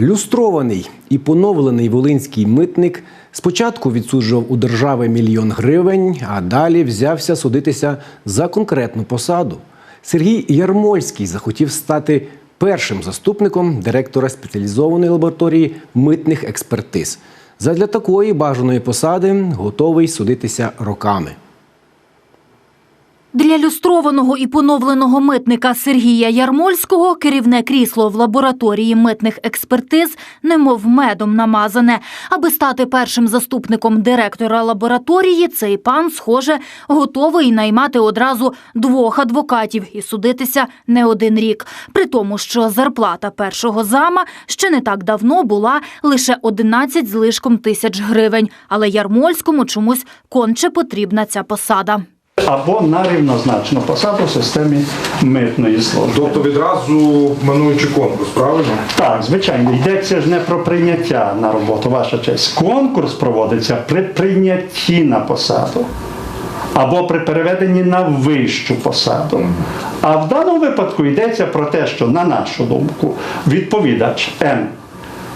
Люстрований і поновлений волинський митник спочатку відсуджував у держави мільйон гривень, а далі взявся судитися за конкретну посаду. Сергій Ярмольський захотів стати першим заступником директора спеціалізованої лабораторії митних експертиз. Задля такої бажаної посади готовий судитися роками. Для люстрованого і поновленого митника Сергія Ярмольського керівне крісло в лабораторії митних експертиз немов медом намазане. Аби стати першим заступником директора лабораторії, цей пан, схоже, готовий наймати одразу двох адвокатів і судитися не один рік. При тому, що зарплата першого зама ще не так давно була лише 11 з лишком тисяч гривень. Але Ярмольському чомусь конче потрібна ця посада. Або на рівнозначну посаду в системі митної служби. Тобто відразу минуючи конкурс, правильно? Так, звичайно, йдеться ж не про прийняття на роботу, ваша честь. Конкурс проводиться при прийнятті на посаду. Або при переведенні на вищу посаду. А в даному випадку йдеться про те, що, на нашу думку, відповідач Н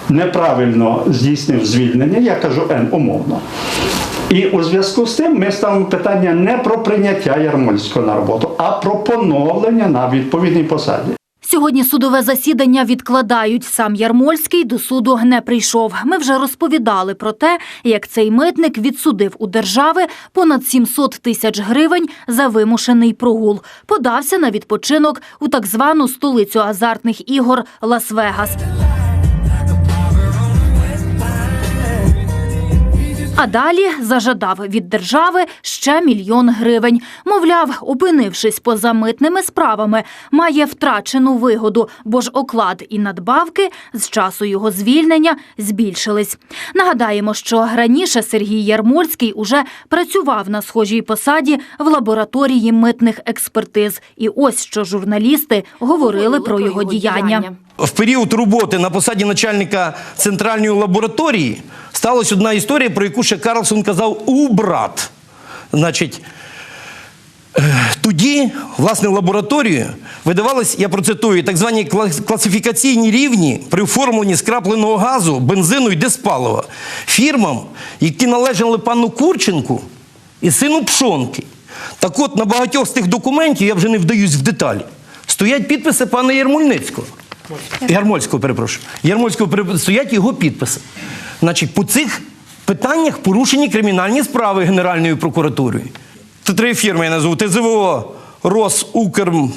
неправильно здійснив звільнення, я кажу Н умовно. І у зв'язку з тим ми ставимо питання не про прийняття Ярмольського на роботу, а про поновлення на відповідній посаді. Сьогодні судове засідання відкладають. Сам Ярмольський до суду не прийшов. Ми вже розповідали про те, як цей митник відсудив у держави понад 700 тисяч гривень за вимушений прогул. Подався на відпочинок у так звану столицю азартних ігор Лас-Вегас. А далі зажадав від держави ще мільйон гривень. Мовляв, опинившись поза митними справами, має втрачену вигоду, бо ж оклад і надбавки з часу його звільнення збільшились. Нагадаємо, що раніше Сергій Ярмольський уже працював на схожій посаді в лабораторії митних експертиз. І ось що журналісти говорили про його діяння. В період роботи на посаді начальника центральної лабораторії сталася одна історія, про яку ще Карлсон казав убрат. Значить, е, тоді, власне, лабораторію видавались, я процитую, так звані класифікаційні рівні при оформленні скрапленого газу, бензину і диспалива фірмам, які належали пану Курченку і сину Пшонки. Так от, на багатьох з тих документів, я вже не вдаюсь в деталі, стоять підписи пана Ярмольницького. Ярмольського, перепрошую. Ярмольського стоять його підписи. Значить, по цих питаннях порушені кримінальні справи Генеральною прокуратурою. Це три фірми я назву. ТЗВО Росукрм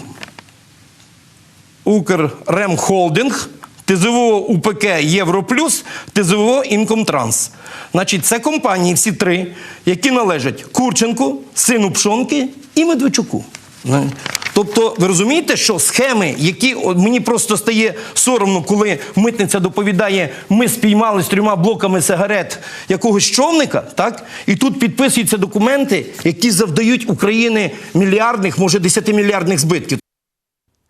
Укрремхолдинг, ТЗВО УПК Європлюс, ТЗВО Інкомтранс. Значить, це компанії всі три, які належать Курченку, сину Пшонки і Медведчуку. Тобто, ви розумієте, що схеми, які от мені просто стає соромно, коли митниця доповідає, ми спіймали з трьома блоками сигарет якогось човника, так? І тут підписуються документи, які завдають Україні мільярдних, може, десятимільярдних збитків.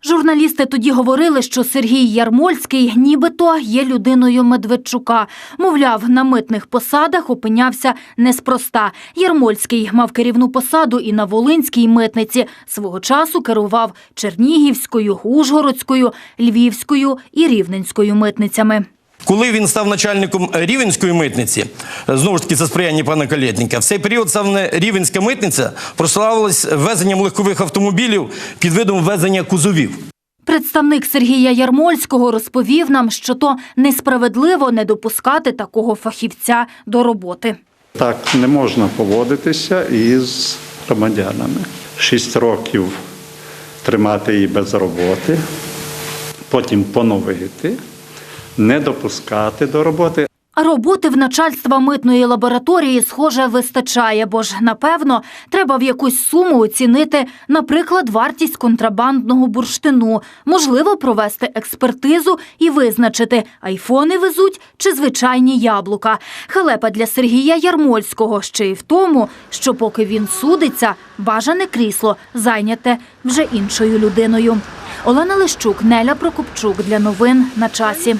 Журналісти тоді говорили, що Сергій Ярмольський нібито є людиною Медведчука. Мовляв, на митних посадах опинявся неспроста. Ярмольський мав керівну посаду і на Волинській митниці. Свого часу керував Чернігівською, Ужгородською, Львівською і Рівненською митницями. Коли він став начальником е, Рівенської митниці, е, знову ж таки за сприяння пана Калєтніка, в цей період саме Рівенська митниця прославилась ввезенням легкових автомобілів під видом ввезення кузовів. Представник Сергія Ярмольського розповів нам, що то несправедливо не допускати такого фахівця до роботи. Так не можна поводитися із громадянами. Шість років тримати її без роботи, потім поновити, не допускати до роботи. А роботи в начальства митної лабораторії, схоже, вистачає, бо ж, напевно, треба в якусь суму оцінити, наприклад, вартість контрабандного бурштину, можливо, провести експертизу і визначити, айфони везуть чи звичайні яблука. Халепа для Сергія Ярмольського ще й в тому, що поки він судиться, бажане крісло зайняте вже іншою людиною. Олена Лищук, Неля Прокопчук для новин на часі.